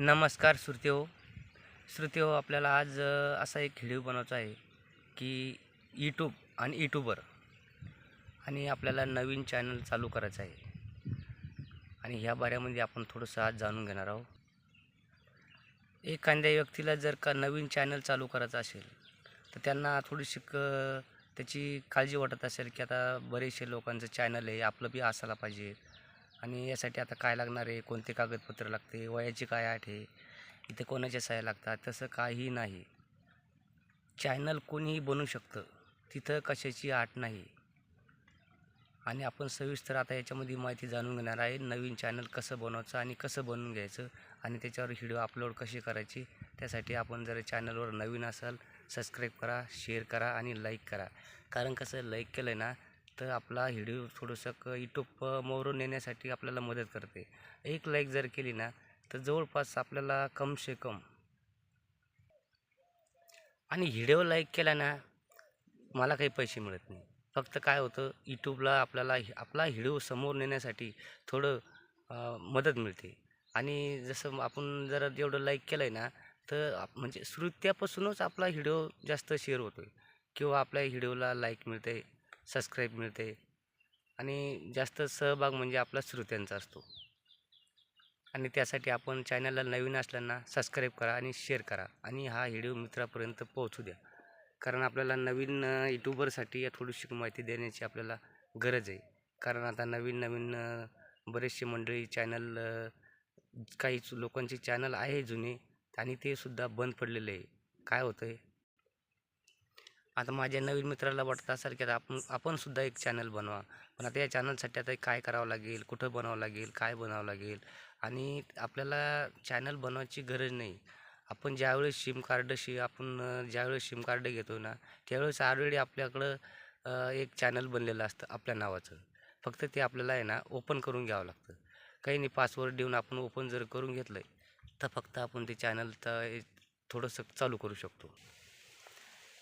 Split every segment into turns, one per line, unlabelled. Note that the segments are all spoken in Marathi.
नमस्कार श्रुती हो. श्रुती हो आपल्याला आज असा एक व्हिडिओ बनवायचा आहे की यूट्यूब आणि यूट्यूबर आणि आपल्याला नवीन चॅनल चालू करायचं आहे. आणि ह्या बाऱ्यामध्ये आपण थोडंसं आज जाणून घेणार आहोत. एखाद्या व्यक्तीला जर का नवीन चॅनल चालू करायचं असेल तर त्यांना थोडीशी क त्याची काळजी वाटत असेल की आता बरेचसे लोकांचं चॅनल आहे आपलं बी असायला पाहिजे. आणि यासाठी आता काय लागणार आहे? कोणते कागदपत्र लागते? वयाची काय आठ आहे? इथे कोणाच्या सह्या लागतात? तसं काही नाही. चॅनल कोणीही बनवू शकतं. तिथं कशाची आठ नाही. आणि आपण सविस्तर आता याच्यामध्ये माहिती जाणून घेणार आहे नवीन चॅनल कसं बनवायचं आणि कसं बनवून घ्यायचं आणि त्याच्यावर व्हिडिओ अपलोड कशी करायची त्यासाठी आपण जर चॅनलवर नवीन असाल सबस्क्राईब करा शेअर करा आणि लाईक करा. कारण कसं लाईक केलं ना तर आपला व्हिडिओ थोडंसं क यूट्यूब मोरून नेण्यासाठी आपल्याला मदत करते. एक लाईक जर केली ना तर जवळपास आपल्याला कम से कम आणि व्हिडिओ लाईक केला ना मला काही पैसे मिळत नाही. फक्त काय होतं यूट्यूबला आपल्याला हि- आपला व्हिडिओ समोर नेण्यासाठी थोडं मदत मिळते. आणि जसं आपण जर जेवढं लाईक केलं आहे ना तर म्हणजे श्रुत्यापासूनच आपला व्हिडिओ जास्त शेअर होतो आहे किंवा आपल्या व्हिडिओला लाईक मिळते सबस्क्राईब मिळते. आणि जास्त सहभाग म्हणजे आपला श्रोत्यांचा असतो. आणि त्यासाठी आपण चॅनलला नवीन असल्याना सबस्क्राईब करा आणि शेअर करा. आणि हा व्हिडिओ मित्रापर्यंत पोहोचू द्या. कारण आपल्याला नवीन यूट्यूबरसाठी या थोडीशी माहिती देण्याची आपल्याला गरज आहे. कारण आता नवीन नवीन बरेचसे मंडळी चॅनल काही लोकांचे चॅनल आहे जुने आणि ते सुद्धा बंद पडलेले आहे. काय होतं आहे आता माझ्या नवीन मित्राला वाटत असेल की आता आपण आपण सुद्धा एक चॅनल बनवा. पण आता या चॅनलसाठी आता काय करावं लागेल? कुठं बनावं लागेल? काय बनावं लागेल? आणि आपल्याला चॅनल बनवायची गरज नाही. आपण ज्यावेळेस सिम कार्डशी आपण ज्यावेळेस सिम कार्ड घेतो ना त्यावेळेस ऑलरेडी आपल्याकडं एक चॅनल बनलेलं असतं आपल्या नावाचं. फक्त ते आपल्याला आहे ना ओपन करून घ्यावं लागतं. काही नाही पासवर्ड देऊन आपण ओपन जर करून घेतलं तर फक्त आपण ते चॅनल तर थोडंसं चालू करू शकतो.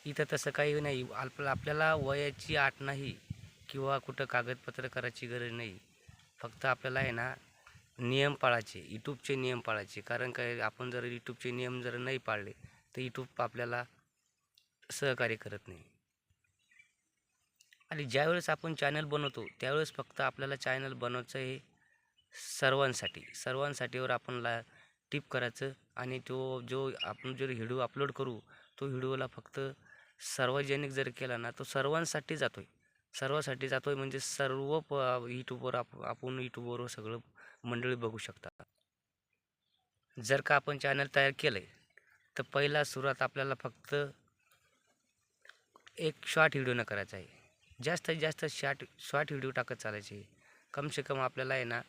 इथं तसं काही नाही. आप आपल्याला वयाची आठ नाही किंवा कुठं कागदपत्र करायची गरज नाही. फक्त आपल्याला आहे ना नियम पाळायचे यूट्यूबचे नियम पाळायचे. कारण काय आपण जर यूट्यूबचे नियम जर नाही पाळले तर यूट्यूब आपल्याला सहकार्य करत नाही. आणि ज्यावेळेस आपण चॅनल बनवतो त्यावेळेस फक्त आपल्याला चॅनल बनवायचं हे सर्वांसाठी. सर्वांसाठीवर आपण ला टिप करायचं आणि तो जो आपण जो व्हिडिओ अपलोड करू तो व्हिडिओला फक्त सार्वजनिक जर केला ना तो सर्वांसाठी जातो आहे सर्वांसाठी जातो आहे म्हणजे सर्व प यूट्यूबवर आप आपण यूट्यूबवर सगळं मंडळी बघू शकतात. जर का आपण चॅनल तयार केलं आहे तर पहिला सुरुवात आपल्याला फक्त एक शॉर्ट व्हिडिओनं करायचा आहे. जास्तीत जास्त शॉर्ट शॉर्ट व्हिडिओ टाकत चालायचे. कम से कम आपल्याला आहे ना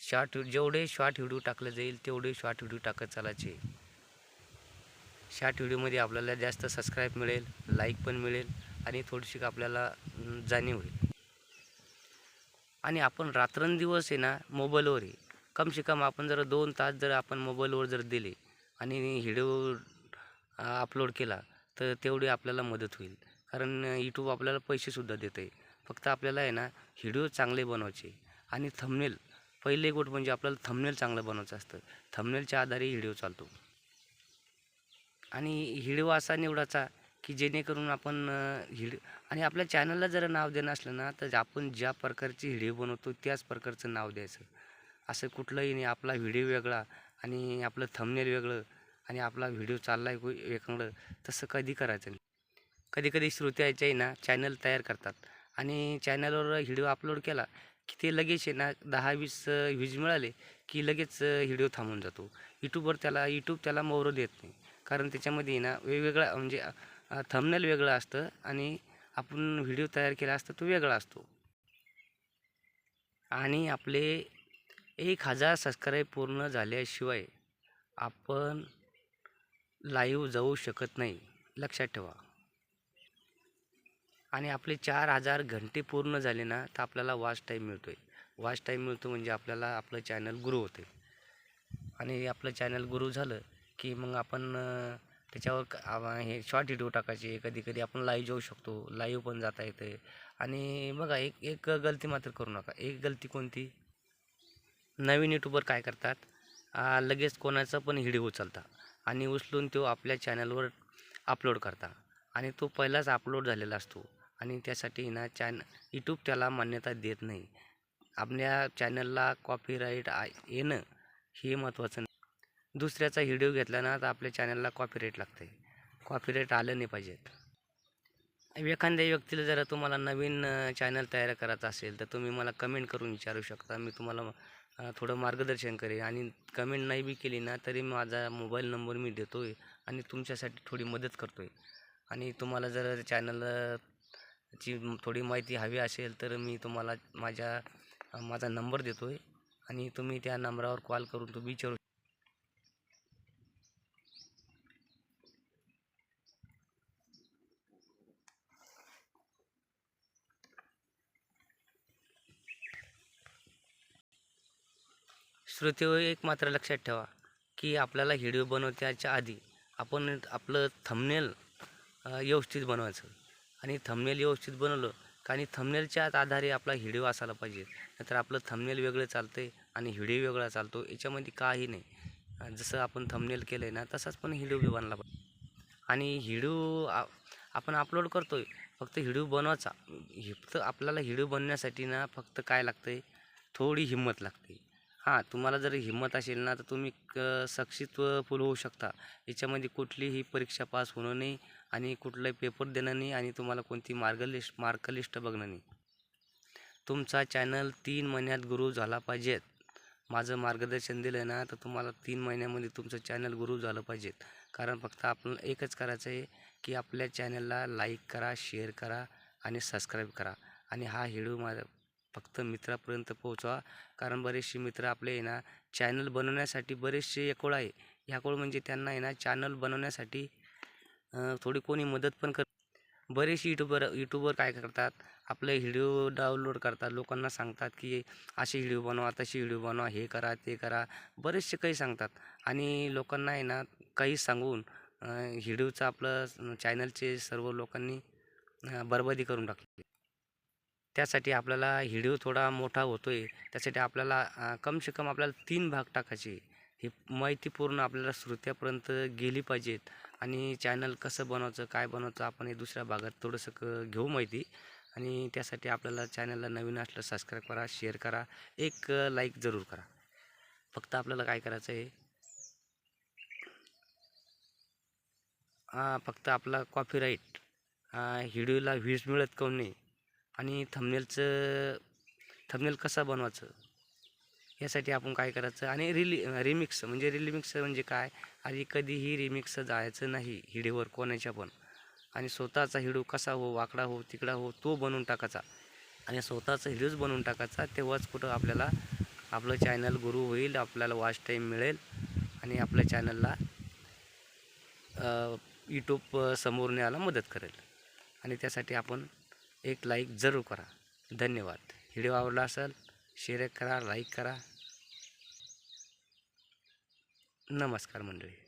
शॉर्ट जेवढे शॉर्ट व्हिडिओ टाकलं जाईल तेवढे शॉर्ट व्हिडिओ टाकत चालायचे. शॉर्ट व्हिडिओमध्ये आपल्याला जास्त सबस्क्राईब मिळेल लाईक पण मिळेल आणि थोडीशी आपल्याला जाणीव होईल. आणि आपण रात्रंदिवस आहे ना मोबाईलवर आहे. कम से कम आपण जर दोन तास जर आपण मोबाईलवर जर दिले आणि व्हिडिओ अपलोड केला तर तेवढी आपल्याला मदत होईल. कारण यूट्यूब आपल्याला पैसेसुद्धा देतं आहे फक्त आपल्याला आहे ना व्हिडिओ चांगले बनवायचे. आणि थंबनेल पहिले गोट म्हणजे आपल्याला थंबनेल चांगलं बनवायचं असतं. थंबनेलच्या आधारे व्हिडिओ चालतो. आणि व्हिडिओ असा निवडायचा की जेणेकरून आपण हिड आणि आपल्या चॅनलला जर नाव देणं असलं ना तर आपण ज्या प्रकारची व्हिडिओ बनवतो त्याच प्रकारचं नाव द्यायचं. असं कुठलंही नाही आपला व्हिडिओ वेगळा आणि आपलं थंबनेल वेगळं आणि आपला व्हिडिओ चालला आहे वेगळं तसं कधी करायचं नाही. कधी कधी श्रोत्याच्याही ना चॅनल तयार करतात. आणि चॅनलवर व्हिडिओ अपलोड केला की ते लगेच आहे ना दहा वीस व्ह्यूज मिळाले की लगेच व्हिडिओ थांबून जातो. यूट्यूबवर त्याला यूट्यूब त्याला मोहर देत नाही. कारण त्याच्यामध्ये आहे ना वेगवेगळा म्हणजे थंबनेल वेगळं असतं आणि आपण व्हिडिओ तयार केला असतं तो वेगळा असतो. आणि आपले एक हजार सबस्क्राईब पूर्ण झाल्याशिवाय आपण लाईव्ह जाऊ शकत नाही लक्षात ठेवा. आणि आपले चार हजार घंटे पूर्ण झाले ना तर आपल्याला वॉच टाईम मिळतो आहे वॉच टाईम मिळतो म्हणजे आपल्याला आपलं चॅनल ग्रो होते आणि आपलं चॅनल ग्रो झालं की मग आपण त्याच्यावर हे शॉर्ट व्हिडिओ टाकायचे. कधी कधी आपण लाईव्ह जाऊ शकतो. लाईव्ह पण जाता येते आणि बघा एक एक गलती मात्र करू नका. एक गलती कोणती? नवीन यूट्यूबर काय करतात? लगेच कोणाचा पण व्हिडिओ उचलता. आणि उचलून तो आपल्या चॅनलवर अपलोड करता. आणि तो पहिलाच अपलोड झालेला असतो. आणि त्यासाठी ना चॅन यूट्यूब त्याला मान्यता देत नाही. आपल्या चॅनलला कॉपीराईट आ येणं हे महत्त्वाचं नाही दुसऱ्याचा व्हिडिओ घेतला ना तर आपल्या चॅनलला कॉपीराईट लागते कॉपीराईट आलं नाही पाहिजेत एखाद्या व्यक्तीला जर तुम्हाला नवीन चॅनल तयार करायचं असेल तर तुम्ही मला कमेंट करून विचारू शकता. मी तुम्हाला थोडं मार्गदर्शन करेन. आणि कमेंट नाही बी केली ना तरी माझा मोबाईल नंबर मी देतो आहे आणि तुमच्यासाठी थोडी मदत करतो आहे आणि तुम्हाला जर चॅनल ची थोडी माहिती हवी असेल तर मी तुम्हाला माझ्या माझा नंबर देतो आहे आणि तुम्ही त्या नंबरावर कॉल करून तुम्ही विचारू श्रुती हो, एक मात्र लक्षात ठेवा की आपल्याला व्हिडिओ बनवत्याच्या आधी आपण आपलं थंबनेल व्यवस्थित बनवायचं. आणि थंबनेल व्यवस्थित बनवलं का आणि थंबनेलच्याच आधारे आपला व्हिडिओ असायला पाहिजे. नाहीतर आपलं थंबनेल वेगळं चालतं आणि व्हिडिओ वेगळा चालतो. याच्यामध्ये काही नाही. जसं आपण थंबनेल केलं आहे ना तसाच पण व्हिडिओ बी बनला पाहिजे. आणि व्हिडिओ आपण अपलोड करतो आहे फक्त व्हिडिओ बनवायचा. फक्त आपल्याला व्हिडिओ बनण्यासाठी ना फक्त काय लागतं आहे थोडी हिंमत लागते. हां तुम्हाला जर हिंमत असेल ना तर तुम्ही क सक्सेसफुल होऊ शकता. याच्यामध्ये कुठलीही परीक्षा पास होणं नाही आणि कुठलाही पेपर देणं नाही आणि तुम्हाला कोणती मार्गलिस्ट मार्कलिस्ट बघणं नाही. तुमचा चॅनल तीन महिन्यात गुरु झाला पाहिजेत माझं मार्गदर्शन दिलं ना तर तुम्हाला तीन महिन्यामध्ये तुमचं चॅनल गुरु झालं पाहिजेत कारण फक्त आपण एकच करायचं आहे की आपल्या चॅनलला लाईक करा शेअर करा आणि सबस्क्राईब करा. आणि हा व्हिडिओ माझा फक्त मित्रापर्यंत पोहोचवा. कारण बरेचसे मित्र आपले आहे ना चॅनल बनवण्यासाठी बरेचसे एकोळ आहे. ह्याकोळ म्हणजे त्यांना आहे ना चॅनल बनवण्यासाठी थोडी कोणी मदत पण कर बरेचसे यूट्यूबर यूट्यूबर काय करतात आपले व्हिडिओ डाउनलोड करतात. लोकांना सांगतात की असे व्हिडिओ बनवा तसे व्हिडिओ बनवा हे करा ते करा. बरेचसे काही सांगतात. आणि लोकांना आहे ना काही सांगून व्हिडिओचं आपलं चॅनलचे सर्व लोकांनी बरबादी करून टाकली. त्यासाठी आपल्याला व्हिडिओ थोडा मोठा होतो आहे त्यासाठी आपल्याला कमसे कम से कम आपल्याला तीन भाग टाकायचे. ही माहिती पूर्ण आपल्याला श्रोत्यापर्यंत गेली पाहिजेत. आणि चॅनल कसं बनवायचं काय बनवायचं आपण हे दुसऱ्या भागात थोडंसं क घेऊ माहिती. आणि त्यासाठी आपल्याला चॅनलला नवीन असलं सबस्क्राईब करा शेअर करा. एक लाईक जरूर करा. फक्त आपल्याला काय करायचं आहे? हां फक्त आपला कॉपीराईट व्हिडिओला व्ह्यूज मिळत काऊन नाही? आणि थंबनेलचं थंबनेल कसा बनवायचं? यासाठी आपण काय करायचं? आणि रिली रिमिक्स म्हणजे रिलिमिक्स म्हणजे काय? आणि कधीही रिमिक्स जायचं नाही हिडीवर कोणाच्या पण. आणि स्वतःचा हिडू कसा हो वाकडा हो तिकडा हो तो बनवून टाकायचा. आणि स्वतःचा हिडूच बनवून टाकायचा तेव्हाच कुठं आपल्याला आपलं चॅनल गुरु होईल आपल्याला वॉच टाईम मिळेल. आणि आपल्या चॅनलला यूट्यूब समोर न्यायला मदत करेल. आणि त्यासाठी आपण एक लाईक जरूर करा. धन्यवाद. व्हिडिओ आवडला असेल शेअर करा लाईक करा. नमस्कार मंडळी.